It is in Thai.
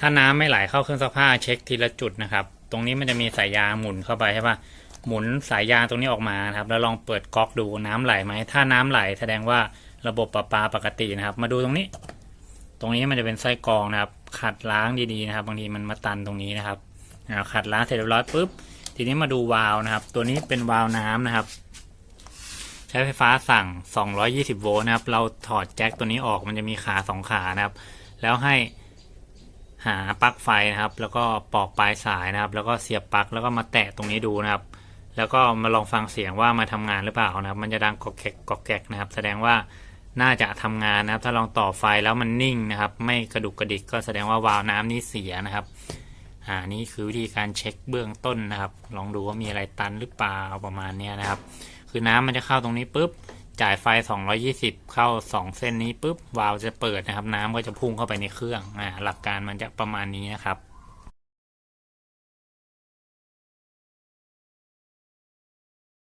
ถ้าน้ำไม่ไหลเข้าเครื่องซักผ้าเช็คทีละจุดนะครับ ตรงนี้มันจะมีสายยางหมุนเข้าไปใช่ปะหมุนสายยางตรงนี้ออกมาครับ แล้วลองเปิดก๊อกดูน้ำไหลไหม ถ้าน้ำไหลแสดงว่าระบบประปาปกตินะครับ มาดูตรงนี้ ตรงนี้มันจะเป็นไส้กรองนะครับ ขัดล้างดีๆนะครับ บางทีมันมาตันตรงนี้นะครับอ่าขัดล้างเสร็จเรียบร้อยปุ๊บ ทีนี้มาดูวาล์วนะครับ ตัวนี้เป็นวาล์วน้ำนะครับ ใช้ไฟฟ้าสั่ง 220 โวลต์นะครับ เราถอดแจ็คตัวนี้ออกมันจะมีขาสองขานะครับ แล้วให้ หาปลั๊กไฟนะครับ แล้วก็ปอกปลายสายนะครับ แล้วก็เสียบปลั๊กแล้วก็มาแตะตรงนี้ดูนะครับ แล้วก็มาลองฟังเสียงว่ามาทำงานหรือเปล่านะครับ มันจะดังกอกแกกกอกแกกนะครับ แสดงว่าน่าจะทำงานนะครับ ถ้าลองต่อไฟแล้วมันนิ่งนะครับ ไม่กระดุกกระดิกก็แสดงว่าวาล์วน้ำนี้เสียนะครับอ่านี่คือวิธีการเช็คเบื้องต้นนะครับ ลองดูว่ามีอะไรตันหรือเปล่าประมาณนี้นะครับ คือน้ำมันจะเข้าตรงนี้ปุ๊บ จ่ายไฟ 220 เข้า 2 เส้นนี้ปุ๊บวาล์วจะเปิดนะครับ น้ำก็จะพุ่งเข้าไปในเครื่องอ่าหลักการมันจะประมาณนี้นะครับ